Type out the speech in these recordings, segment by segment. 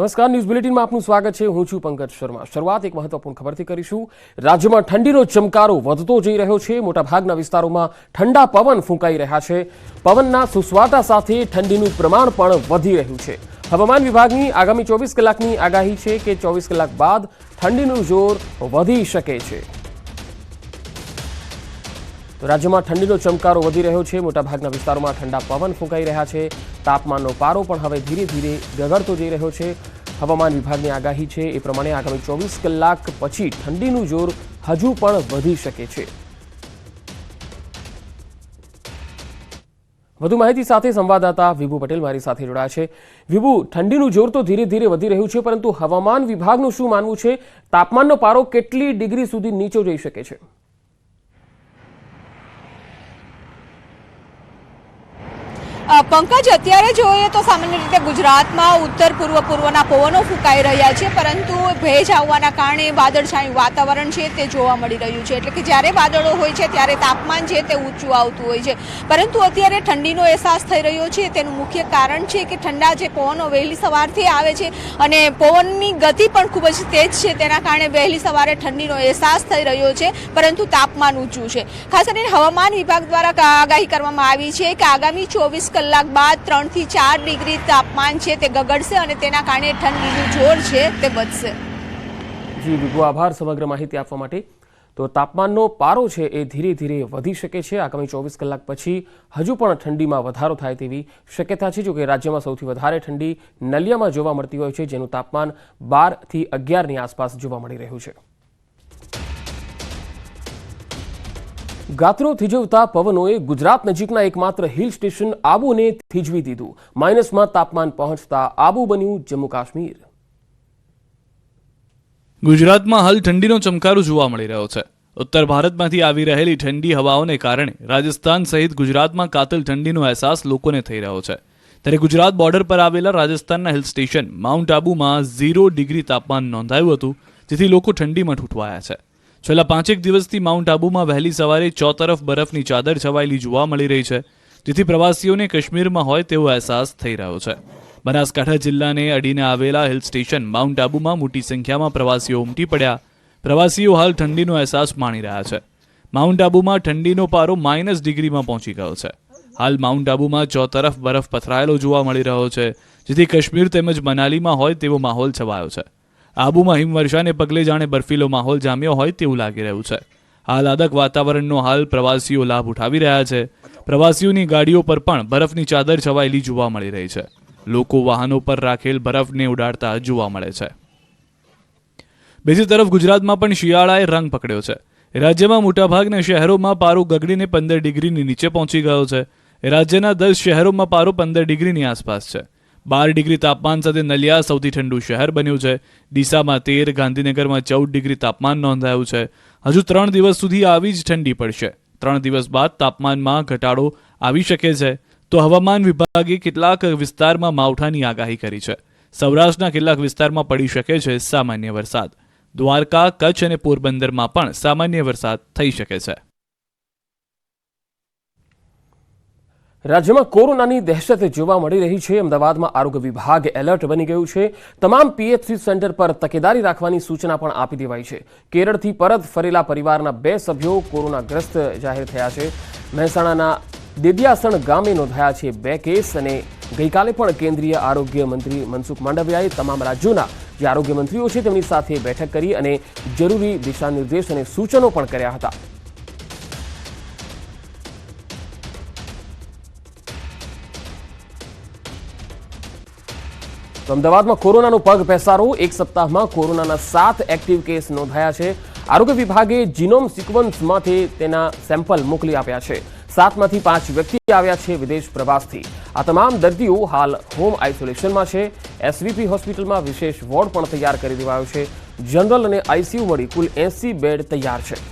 નમસ્કાર, ન્યૂઝ બુલેટિનમાં આપનું સ્વાગત છે. હું છું પંકજ શર્મા. શરૂઆત એક મહત્વપૂર્ણ ખબરથી કરીશું. રાજ્યમાં ઠંડીનો ચમકારો વધતો જઈ રહ્યો છે. મોટાભાગના વિસ્તારોમાં ઠંડા પવન ફૂંકાઈ રહ્યા છે. પવનના સુસવાટા સાથે ઠંડીનું પ્રમાણ પણ વધી રહ્યું છે. હવામાન વિભાગની આગામી ચોવીસ કલાકની આગાહી છે કે ચોવીસ કલાક બાદ ઠંડીનું જોર વધી શકે છે. તો રાજ્યમાં ઠંડીનો ચમકારો વધી રહ્યો છે. મોટાભાગના વિસ્તારોમાં ઠંડા પવન ફૂંકાઈ રહ્યા છે. તાપમાનનો પારો પણ હવે ધીરે ધીરે ગગડતો જઈ રહ્યો છે. હવામાન વિભાગની આગાહી છે એ પ્રમાણે આગામી ચોવીસ કલાક પછી ઠંડીનું જોર હજુ પણ વધી શકે છે. વધુ માહિતી સાથે સંવાદદાતા વિભુ પટેલ મારી સાથે જોડાયા છે. વિભુ, ઠંડીનું જોર તો ધીરે ધીરે વધી રહ્યું છે, પરંતુ હવામાન વિભાગનું શું માનવું છે? તાપમાનનો પારો કેટલી ડિગ્રી સુધી નીચો જઈ શકે છે? પંકજ, અત્યારે જોઈએ તો સામાન્ય રીતે ગુજરાતમાં ઉત્તર પૂર્વ પૂર્વના પવનો ફૂંકાઈ રહ્યા છે, પરંતુ ભેજ આવવાના કારણે વાદળછાયું વાતાવરણ છે, તે જોવા મળી રહ્યું છે. એટલે કે જ્યારે વાદળો હોય છે, ત્યારે તાપમાન છે, તે ઊંચું આવતું હોય છે. પરંતુ અત્યારે ઠંડીનો અહેસાસ થઈ રહ્યો છે, તેનું મુખ્ય કારણ છે કે ઠંડા જે પવનો વહેલી સવારથી આવે છે અને પવનની ગતિ પણ ખૂબ જ તેજ છે, તેના કારણે વહેલી સવારે ઠંડીનો અહેસાસ થઈ રહ્યો છે, પરંતુ તાપમાન ઊંચું છે. ખાસ કરીને હવામાન વિભાગ દ્વારા આગાહી કરવામાં આવી છે કે આગામી ચોવીસ કલાક બાદ ત્રણથી ચાર ડિગ્રી તાપમાન છે, તે ગગડશે અને તેના કારણે ઠંડીનું જોર છે, તે વધશે. જી, વિભુ, આભાર સમગ્ર માહિતી આપવા માટે. તો તાપમાનનો પારો છે એ ધીરે ધીરે વધી શકે છે. આગામી ચોવીસ કલાક પછી હજુ પણ ઠંડીમાં વધારો થાય તેવી શક્યતા છે, જોકે રાજ્યમાં સૌથી વધારે ઠંડી નલિયામાં જોવા મળતી હોય છે, જેનું તાપમાન બારથી અગિયારની આસપાસ જોવા મળી રહ્યું છે. ગાત્રો થીજવતા પવનોએ ગુજરાત નજીકના એકમાત્ર હિલ સ્ટેશન આબુને થીજવી દીધું. માઇનસમાં તાપમાન પહોંચતા આબુ બન્યું જમ્મુ કાશ્મીર. ગુજરાતમાં હાલ ઠંડીનો ચમકારો જોવા મળી રહ્યો છે. ઉત્તર ભારતમાંથી આવી રહેલી ઠંડી હવાઓને કારણે રાજસ્થાન સહિત ગુજરાતમાં કાતલ ઠંડીનો અહેસાસ લોકોને થઈ રહ્યો છે. ત્યારે ગુજરાત બોર્ડર પર આવેલા રાજસ્થાનના હિલ સ્ટેશન માઉન્ટ આબુમાં ઝીરો ડિગ્રી તાપમાન નોંધાયું હતું, જેથી લોકો ઠંડીમાં ઠૂંઠવાયા છે. છેલ્લા પાંચેક દિવસથી માઉન્ટ આબુમાં વહેલી સવારે ચોતરફ બરફની ચાદર છવાયેલી જોવા મળી રહી છે. જેથી પ્રવાસીઓને કાશ્મીરમાં હોય તેવો અહેસાસ થઈ રહ્યો છે. બનાસકાંઠા જિલ્લાને અડીને આવેલા હિલ સ્ટેશન માઉન્ટ આબુમાં મોટી સંખ્યામાં પ્રવાસીઓ ઉમટી પડ્યા. પ્રવાસીઓ હાલ ઠંડીનો અહેસાસ માણી રહ્યા છે. માઉન્ટ આબુમાં ઠંડીનો પારો માઇનસ ડિગ્રીમાં પહોંચી ગયો છે. હાલ માઉન્ટ આબુમાં ચોતરફ બરફ પથરાયેલો જોવા મળી રહ્યો છે. જેથી કાશ્મીર તેમજ મનાલીમાં હોય તેવો માહોલ છવાયો છે. આબુમાં હિમવર્ષાને પગલે જાણે બર્ફીલો માહોલ જામ્યો હોય તેવું લાગી રહ્યું છે. આહલાદક વાતાવરણનો હાલ પ્રવાસીઓ લાભ ઉઠાવી રહ્યા છે. પ્રવાસીઓની ગાડીઓ પર પણ બરફની ચાદર છવાયેલી જોવા મળી રહી છે. લોકો વાહનો પર રાખેલ બરફને ઉડાડતા જોવા મળે છે. બીજી તરફ ગુજરાતમાં પણ શિયાળાએ રંગ પકડ્યો છે. રાજ્યમાં મોટાભાગના શહેરોમાં પારો ગગડીને પંદર ડિગ્રીની નીચે પહોંચી ગયો છે. રાજ્યના દસ શહેરોમાં પારો પંદર ડિગ્રીની આસપાસ છે. બાર ડિગ્રી તાપમાન સાથે નલિયા સૌથી ઠંડુ શહેર બન્યું છે. ડીસામાં તેર, ગાંધીનગરમાં ચૌદ ડિગ્રી તાપમાન નોંધાયું છે. હજુ ત્રણ દિવસ સુધી આવી જ ઠંડી પડશે. ત્રણ દિવસ બાદ તાપમાનમાં ઘટાડો આવી શકે છે. તો હવામાન વિભાગે કેટલાક વિસ્તારમાં માવઠાની આગાહી કરી છે. સૌરાષ્ટ્રના કેટલાક વિસ્તારમાં પડી શકે છે સામાન્ય વરસાદ. દ્વારકા, કચ્છ અને પોરબંદરમાં પણ સામાન્ય વરસાદ થઈ શકે છે. રાજ્યમાં કોરોનાની દહેશત જોવા મળી રહી છે. અમદાવાદમાં આરોગ્ય વિભાગ એલર્ટ બની ગયું છે. તમામ પીએચસી સેન્ટર પર તકેદારી રાખવાની સૂચના પણ આપી દેવાઈ છે. કેરળથી પરત ફરેલા પરિવારના બે સભ્યો કોરોનાગ્રસ્ત જાહેર થયા છે. મહેસાણાના દેદિયાસણ ગામે નોંધાયા છે બે કેસ અને ગઈકાલે પણ કેન્દ્રીય આરોગ્ય મંત્રી મનસુખ માંડવિયાએ તમામ રાજ્યોના જે આરોગ્ય મંત્રીઓ છે તેમની સાથે બેઠક કરી અને જરૂરી દિશાનિર્દેશ અને સૂચનો પણ કર્યા હતા. તો અમદાવાદમાં કોરોનાનો પગ પેસારો એક સપ્તાહમાં કોરોનાના સાત એક્ટિવ કેસ નોંધાયા છે. આરોગ્ય વિભાગે જીનોમ સિક્વન્સમાંથી તેના સેમ્પલ મોકલી આપ્યા છે. સાતમાંથી પાંચ વ્યક્તિ આવ્યા છે વિદેશ પ્રવાસથી. આ તમામ દર્દીઓ હાલ હોમ આઇસોલેશનમાં છે. એસવીપી હોસ્પિટલમાં વિશેષ વોર્ડ પણ તૈયાર કરી દેવાયો છે. જનરલ અને આઈસીયુ મળી કુલ એસી બેડ તૈયાર છે.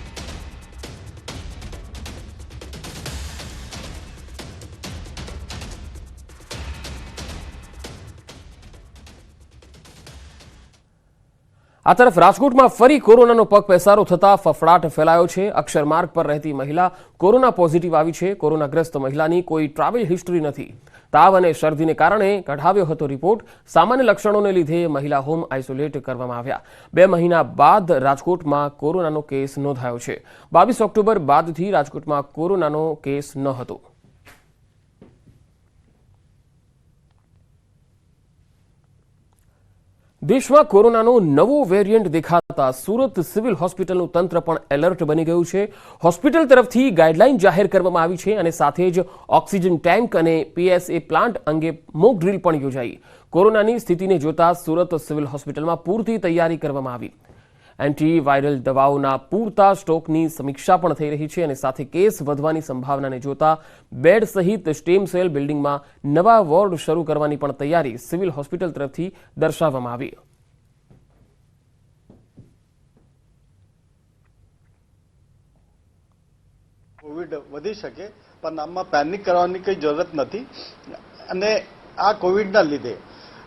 આ તરફ રાજકોટમાં ફરી કોરોનાનો પગ પેસારો થતા ફફડાટ ફેલાયો છે. અક્ષર માર્ગ પર રહેતી મહિલા કોરોના પોઝિટિવ આવી છે. કોરોનાગ્રસ્ત મહિલાની કોઈ ટ્રાવેલ હિસ્ટ્રી નથી. તાવ અને શરદીને કારણે કઢાવ્યો હતો રિપોર્ટ. સામાન્ય લક્ષણોને લીધે મહિલા હોમ આઇસોલેટ કરવામાં આવ્યા. બે મહિના બાદ રાજકોટમાં કોરોનાનો કેસ નોંધાયો છે. બાવીસ ઓક્ટોબર બાદથી રાજકોટમાં કોરોનાનો કેસ ન હતો. દેશમાં કોરોનાનો નવો વેરિયન્ટ દેખાતા સુરત સિવિલ હોસ્પિટલનું તંત્ર પણ એલર્ટ બની ગયું છે. હોસ્પિટલ તરફથી ગાઈડલાઈન જાહેર કરવામાં આવી છે અને સાથે જ ઓક્સિજન ટેન્ક અને પીએસએ પ્લાન્ટ અંગે મોક ડ્રીલ પણ યોજાઈ. કોરોનાની સ્થિતિને જોતા સુરત સિવિલ હોસ્પિટલમાં પૂરતી તૈયારી કરવામાં આવી. એન્ટીવાયરલ દવાઓના પૂરતા સ્ટોકની સમીક્ષા પણ થઈ રહી છે અને સાથે કેસ વધવાની સંભાવનાને જોતા બેડ સહિત સ્ટેમ સેલ બિલ્ડિંગમાં નવા વોર્ડ શરૂ કરવાની પણ તૈયારી સિવિલ હોસ્પિટલ તરફથી દર્શાવવામાં આવી. કોવિડ વધી શકે, પણ આમાં પેનિક કરવાની કંઈ જરૂરત નથી. અને આ કોવિડના લીધે,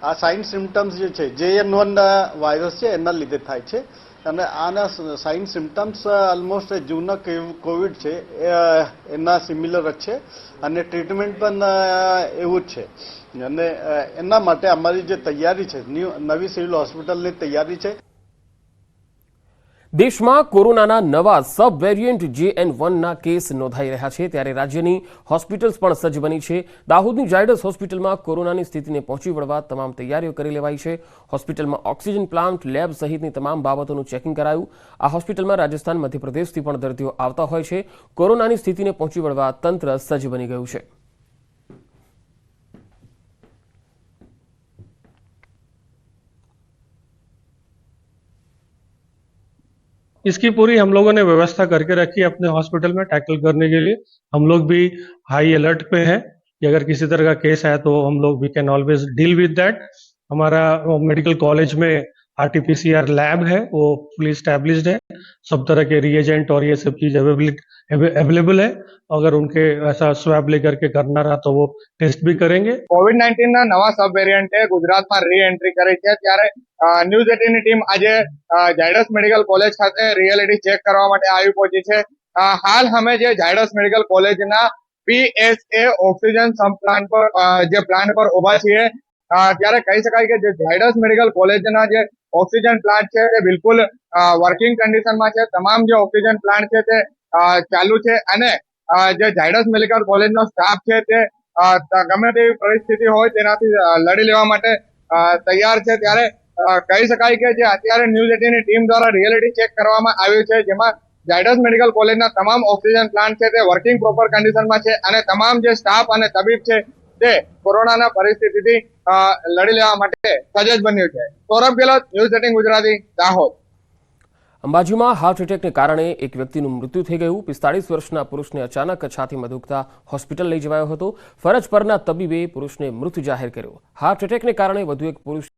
આ સાઇન સિમ્ટમ્સ જે છે, જે એન વન વાયરસ છે, એના લીધે થાય છે. અને આના સાઇન સિમ્ટમ્સ ઓલમોસ્ટ જૂના કોવિડ છે એના સિમિલર જ છે. અને ટ્રીટમેન્ટ પણ એવું જ છે. અને એના માટે અમારી જે તૈયારી છે નવી સિવિલ હોસ્પિટલની તૈયારી છે. દેશમાં કોરોનાના નવા સબ વેરિયન્ટ જેએન વનના કેસ નોંધાઈ રહ્યા છે, ત્યારે રાજ્યની હોસ્પિટલ્સ પણ સજ્જ બની છે. દાહોદની ઝાયડસ હોસ્પિટલમાં કોરોનાની સ્થિતિને પહોંચી વળવા તમામ તૈયારીઓ કરી લેવાઈ છે. હોસ્પિટલમાં ઓક્સિજન પ્લાન્ટ, લેબ સહિતની તમામ બાબતોનું ચેકિંગ કરાયું. આ હોસ્પિટલમાં રાજસ્થાન, મધ્યપ્રદેશથી પણ દર્દીઓ આવતા હોય છે. કોરોનાની સ્થિતિને પહોંચી વળવા તંત્ર સજ્જ બની ગયું છે. इसकी पूरी हम लोगों ने व्यवस्था करके रखी है अपने हॉस्पिटल में टैकल करने के लिए। हम लोग भी हाई अलर्ट पे हैं कि अगर किसी तरह का केस आया तो हम लोग we can always deal with that हमारा मेडिकल कॉलेज में आरटीपीसीआर लैब है वो फुली स्टैब्लिश्ड है सब तरह के रिएजेंट और ये सब चीज अवेलेबल है अगर उनके ऐसा સ્વેબ लेकर के करना रहा तो वो टेस्ट भी करेंगे કોવિડ નાઇન્ટીન ના નવા સબ વેરિયન્ટે ગુજરાતમાં રી એન્ટ્રી કરી છે ત્યારે અ, ન્યૂઝ એટીનની ટીમ આજે અ, ઝાયડસ મેડિકલ કોલેજ ખાતે રિયાલિટી ચેક કરવા માટે આવી પહોંચી છે અ, હાલ અમે જે ઝાયડસ મેડિકલ કોલેજના પીએસએ ઓક્સિજન સબ પ્લાન્ટ પર અ, જે પ્લાન્ટ પર ઉભા છીએ અ, ત્યારે કહી શકાય કે જે ઝાયડસ મેડિકલ કોલેજના જે oxygen plant છે તે બિલકુલ વર્કિંગ કન્ડિશનમાં છે. તમામ જે ઓક્સિજન પ્લાન્ટ છે તે ચાલુ છે અને જે ઝાયડસ મેડિકલ કોલેજનો સ્ટાફ છે તે ગમે તેવી પરિસ્થિતિ હોય તેનાથી લડી લેવા માટે તૈયાર છે. ત્યારે કહી શકાય કે જે અત્યારે ન્યૂઝ એટીની ટીમ દ્વારા રિયાલિટી ચેક કરવામાં આવ્યું છે, જેમાં ઝાયડસ મેડિકલ કોલેજના તમામ ઓક્સિજન પ્લાન્ટ છે તે વર્કિંગ પ્રોપર કન્ડિશનમાં છે અને તમામ જે સ્ટાફ અને તબીબ છે તે કોરોનાના પરિસ્થિતિથી લડી લેવા માટે સજજ બન્યું છે. Saurabh Gehlot, news eighteen Gujarati, Dahod. અંબાજીમાં હાર્ટ એટેકને કારણે એક વ્યક્તિનું મૃત્યુ થઈ ગયું. પિસ્તાળીસ વર્ષના પુરુષને અચાનક છાતીમાં દુખતા હોસ્પિટલ લઈ જવાયો હતો. ફરજ પરના તબીબે પુરુષને મૃત જાહેર કર્યો. હાર્ટ એટેકને કારણે વધુ એક પુરુષ